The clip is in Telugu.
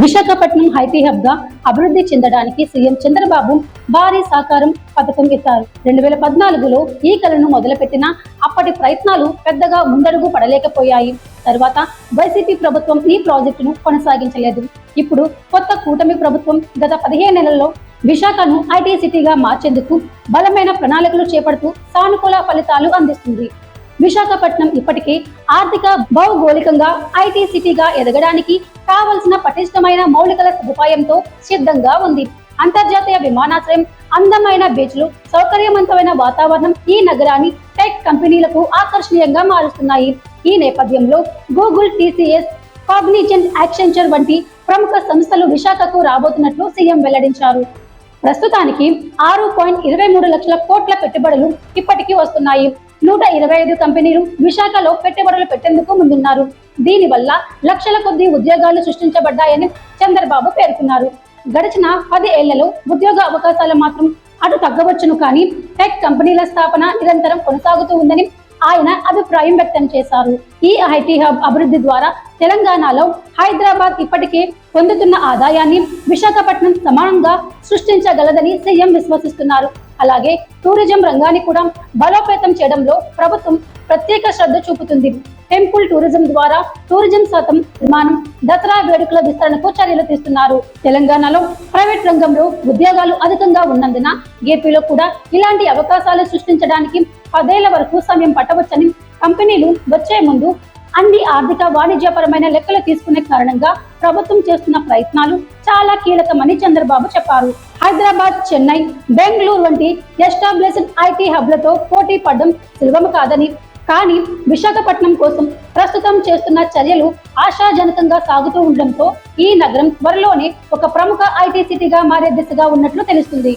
విశాఖపట్నం హైటీ హబ్గా అభివృద్ధి చెందడానికి సీఎం చంద్రబాబు భారీ సహకారం పథకం ఇస్తారు. రెండు వేల పద్నాలుగులో ఈ కలను మొదలుపెట్టిన అప్పటి ప్రయత్నాలు పెద్దగా ముందడుగు పడలేకపోయాయి. తర్వాత వైసీపీ ప్రభుత్వం ఈ ప్రాజెక్టును కొనసాగించలేదు. ఇప్పుడు కొత్త కూటమి ప్రభుత్వం గత పదిహేను నెలల్లో విశాఖను ఐటీ సిటీగా మార్చేందుకు బలమైన ప్రణాళికలు చేపడుతూ సానుకూల ఫలితాలు అందిస్తుంది. విశాఖపట్నం ఇప్పటికే ఆర్థిక భౌగోళికంగా ఐటీ సిటీగా ఎదగడానికి కావలసిన పటిష్టమైన మౌలికల సదుపాయంతో సిద్ధంగా ఉంది. అంతర్జాతీయ విమానాశ్రయం అందమైన బీచ్లు సౌకర్యవంతమైన వాతావరణం ఈ నగరాన్ని టెక్ కంపెనీలకు ఆకర్షణీయంగా మారుస్తున్నాయి. ఈ నేపథ్యంలో గూగుల్ టీసీఎస్ కాగ్నిజెంట్ యాక్సెంచర్ వంటి ప్రముఖ సంస్థలు విశాఖకు రాబోతున్నట్లు సీఎం వెల్లడించారు. ప్రస్తుతానికి ఆరు పాయింట్ ఇరవై మూడు లక్షల కోట్ల పెట్టుబడులు ఇప్పటికీ వస్తున్నాయి. నూట ఇరవై ఐదు కంపెనీలు విశాఖలో పెట్టుబడులు పెట్టేందుకు ముందున్నారు. దీనివల్ల లక్షల కొద్ది ఉద్యోగాలు సృష్టించబడ్డాయని చంద్రబాబు పేర్కొన్నారు. గడిచిన పది ఏళ్ళలో ఉద్యోగ అవకాశాలు మాత్రం అటు తగ్గవచ్చును కానీ టెక్ కంపెనీల స్థాపన నిరంతరం కొనసాగుతూ ఉందని ఆయన అభిప్రాయం వ్యక్తం చేశారు. ఈ ఐటీ హబ్ అభివృద్ధి ద్వారా తెలంగాణలో హైదరాబాద్ ఇప్పటికే పొందుతున్న ఆదాయాన్ని విశాఖపట్నం సమానంగా సృష్టించగలదని సీఎం విశ్వసిస్తున్నారు. అలాగే టూరిజం రంగాన్ని కూడా బలోపేతం చేయడంలో ప్రభుత్వం ప్రత్యేక శ్రద్ధ చూపుతుంది. టెంపుల్ టూరిజం ద్వారా టూరిజం శాతం విమానం దసరా వేడుకల విస్తరణకు చర్యలు తీస్తున్నారు. తెలంగాణలో ప్రైవేట్ రంగంలో ఉద్యోగాలు అధికంగా ఉన్నందున ఏపీలో కూడా ఇలాంటి అవకాశాలు సృష్టించడానికి పదేళ్ళ వరకు సమయం పట్టవచ్చని కంపెనీలు వచ్చే ముందు అన్ని ఆర్థిక వాణిజ్యపరమైన లెక్కలు తీసుకునే కారణంగా ప్రభుత్వం చేస్తున్న ప్రయత్నాలు చాలా కీలకమని చంద్రబాబు చెప్పారు. హైదరాబాద్ చెన్నై బెంగళూరు వంటి ఎస్టాబ్లిష్డ్ ఐటీ హబ్లతో పోటీ పడడం సులభం కాదని కానీ విశాఖపట్నం కోసం ప్రస్తుతం చేస్తున్న చర్యలు ఆశాజనకంగా సాగుతూ ఉండడంతో ఈ నగరం త్వరలోనే ఒక ప్రముఖ ఐటీ సిటీగా మారే దిశగా ఉన్నట్లు తెలుస్తుంది.